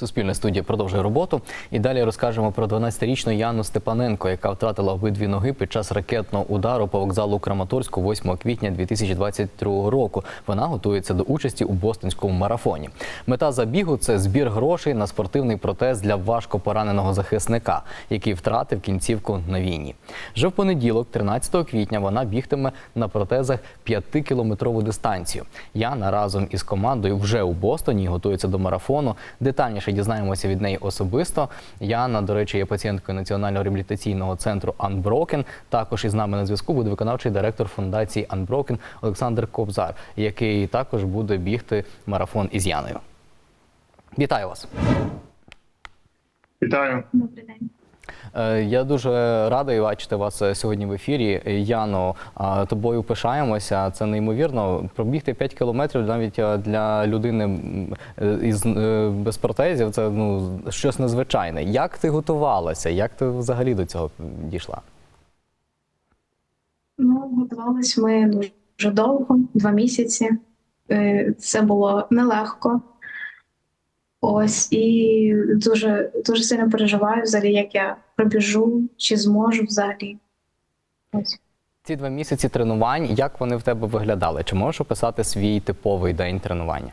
Суспільне студія продовжує роботу. І далі розкажемо про 12-річну Яну Степаненко, яка втратила обидві ноги під час ракетного удару по вокзалу Краматорську 8 квітня 2022 року. Вона готується до участі у бостонському марафоні. Мета забігу це збір грошей на спортивний протез для важко пораненого захисника, який втратив кінцівку на війні. Вже в понеділок, 13 квітня, вона бігтиме на протезах 5-кілометрову дистанцію. Яна разом із командою вже у Бостоні готується до марафону. Детальніше дізнаємося від неї особисто. Яна, до речі, є пацієнткою Національного реабілітаційного центру Unbroken. Також із нами на зв'язку буде виконавчий директор фундації Unbroken Олександр Кобзар, який також буде бігти марафон із Яною. Вітаю вас! Вітаю. Добрий день. Е, Я дуже радий бачити вас е, сьогодні в ефірі. Е, Яно, тобою пишаємося. Це неймовірно. Пробігти 5 кілометрів навіть для людини із без протезів. Це ну щось незвичайне. Як ти готувалася? Як ти взагалі до цього дійшла? Ну, готувались ми дуже довго, два місяці. Це було нелегко. Ось, і дуже, дуже сильно переживаю взагалі, як я пробіжу, чи зможу взагалі. Ось. Ці два місяці тренувань, як вони в тебе виглядали? Чи можеш описати свій типовий день тренування?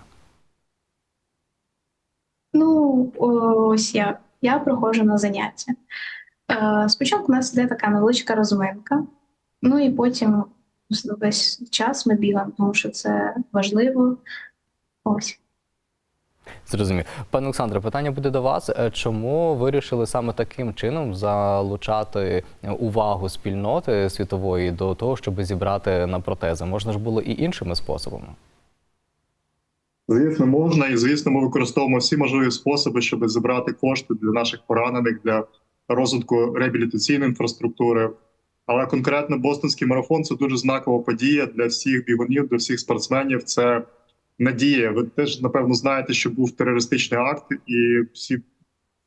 Ну, ось я. Я приходжу на заняття. Е, Спочатку у нас йде така невеличка розминка, ну і потім весь час ми бігаємо, тому що це важливо. Ось. Зрозумів. Пане Олександре, питання буде до вас. Е, Чому вирішили саме таким чином залучати е, увагу спільноти світової до того, щоб зібрати на протези? Можна ж було і іншими способами. Звісно, можна, і звісно, ми використовуємо всі можливі способи, щоб зібрати кошти для наших поранених для розвитку реабілітаційної інфраструктури. Але конкретно Бостонський марафон це дуже знакова подія для всіх бігунів, для всіх спортсменів. Це надія. Ви теж напевно знаєте, що був терористичний акт, і всі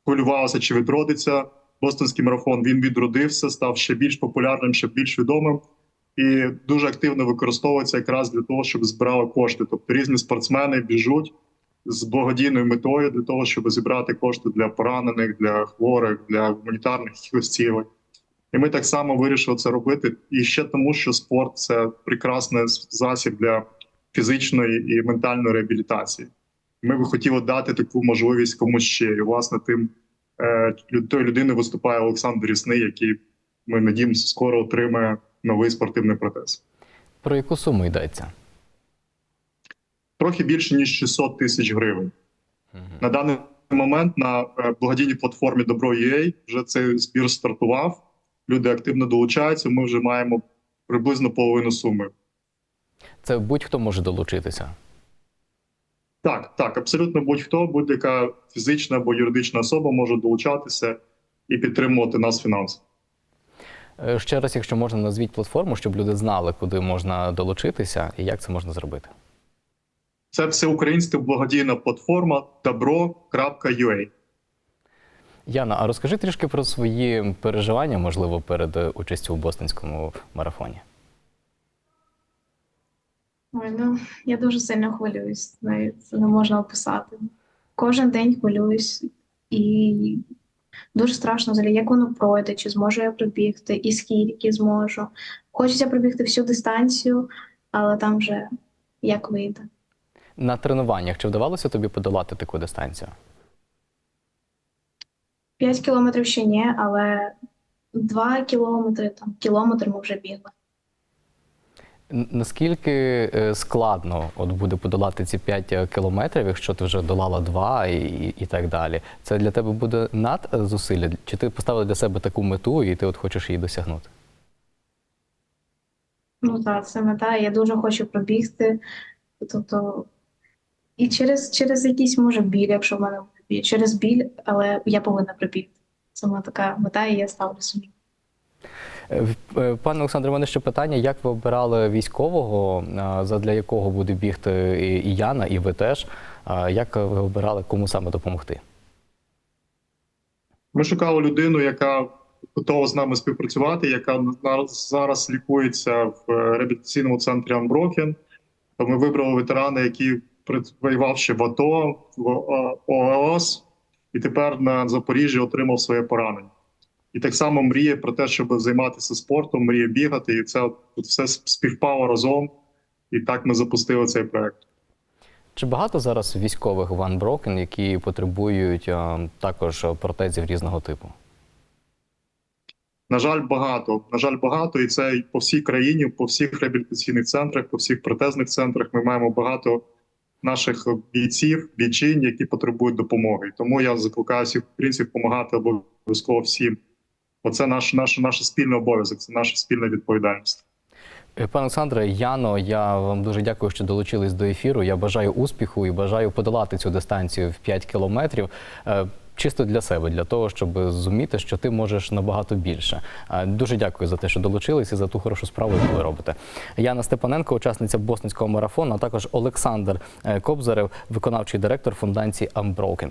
хвилювалися, чи відродиться Бостонський марафон. Він відродився, став ще більш популярним, ще більш відомим. І дуже активно використовується якраз для того, щоб збирали кошти. Тобто різні спортсмени біжуть з благодійною метою для того, щоб зібрати кошти для поранених, для хворих, для гуманітарних цілей. І ми так само вирішили це робити. І ще тому, що спорт це прекрасний засіб для фізичної і ментальної реабілітації. Ми би хотіли дати таку можливість комусь ще. І власне тим е, тою людиною виступає Олександр Рісний, який ми надіємося скоро отримає новий спортивний протез. Про яку суму йдеться? Трохи більше ніж 600 тисяч гривень. На даний момент на е, благодійній платформі Добро.ua вже цей збір стартував. Люди активно долучаються. Ми вже маємо приблизно половину суми. Це будь-хто може долучитися. Так, так, абсолютно будь-хто, будь-яка фізична або юридична особа може долучатися і підтримувати нас фінансово. Е, Ще раз, якщо можна, назвіть платформу, щоб люди знали, куди можна долучитися і як це можна зробити. Це всеукраїнська благодійна платформа добро.ua. Яна, а розкажи трішки про свої переживання, можливо, перед е, участю у бостонському марафоні. Ой, ну, я дуже сильно хвилююсь, навіть це не можна описати. Кожен день хвилююсь і дуже страшно взагалі, як воно пройде, чи зможу я пробігти, і скільки зможу. Хочеться пробігти всю дистанцію, але там вже як вийде. На тренуваннях чи вдавалося тобі подолати таку дистанцію? 5 кілометрів ще ні, але 2 кілометри, там, кілометр ми вже бігли. Наскільки е, складно от буде подолати ці 5 кілометрів, якщо ти вже долала 2 і, і, так далі? Це для тебе буде над е, зусилля? Чи ти поставила для себе таку мету і ти от хочеш її досягнути? Ну так, це мета. Я дуже хочу пробігти. Тобто, і через, через якийсь може біль, якщо в мене буде біль, через біль, але я повинна пробігти. Це моя така мета, і я ставлю собі. Е, е, Пане Олександре, у мене ще питання: як ви обирали військового, задля якого буде бігти і Яна, і ви теж? Як ви обирали, кому саме допомогти? Ми шукали людину, яка готова з нами співпрацювати, яка зараз лікується в е, реабілітаційному центрі Unbroken. Ми вибрали ветерана, який воював ще в АТО, в ООС. і тепер на Запоріжжі отримав своє поранення. І так само мріє про те, щоб займатися спортом, мріє бігати, і це от все співпало разом. І так ми запустили цей проект. Чи багато зараз військових в Unbroken, які потребують е, також протезів різного типу? На жаль, багато. На жаль, багато, і це по всій країні, по всіх реабілітаційних центрах, по всіх протезних центрах. Ми маємо багато наших бійців, бійчин, які потребують допомоги. Тому я закликаю всіх українців допомагати обов'язково всім. Оце наш, наш, наш спільний обов'язок, це наша спільна відповідальність. Е, Пане Олександре, Яно, я вам дуже дякую, що долучились до ефіру. Я бажаю успіху і бажаю подолати цю дистанцію в 5 кілометрів. е, Чисто для себе, для того, щоб зуміти, що ти можеш набагато більше. Е, Дуже дякую за те, що долучились і за ту хорошу справу, яку ви робите. Яна Степаненко, учасниця бостонського марафону, а також Олександр Кобзарев, виконавчий директор фундації Unbroken.